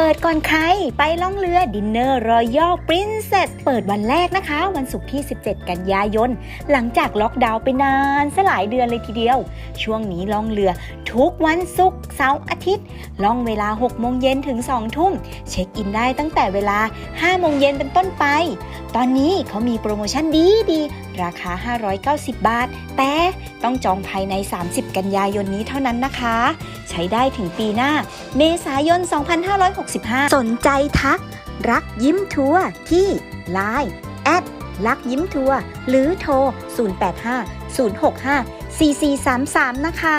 เปิดก่อนใคร ไปล่องเรือดินเนอร์รอยัลปรินเซสเปิดวันแรกนะคะ วันศุกร์ที่ 17 กันยายน หลังจากล็อกดาวน์ไปนานสหลายเดือนเลยทีเดียว ช่วงนี้ล่องเรือทุกวันศุกร์เสาร์อาทิตย์ ล่องเวลา 6 โมงเย็นถึง 2 ทุ่ม เช็คอินได้ตั้งแต่เวลา 5 โมงเย็นเป็นต้นไป ตอนนี้เขามีโปรโมชั่นดีดีๆราคา 590 บาท แต่ต้องจองภายใน 30 กันยายนนี้เท่านั้นนะคะ ใช้ได้ถึงปีหน้า เมษายน 256 2565 สนใจทัก รักยิ้มทัวร์ที่ Line แอดรักยิ้มทัวร์หรือโทร 085 065 4433 นะคะ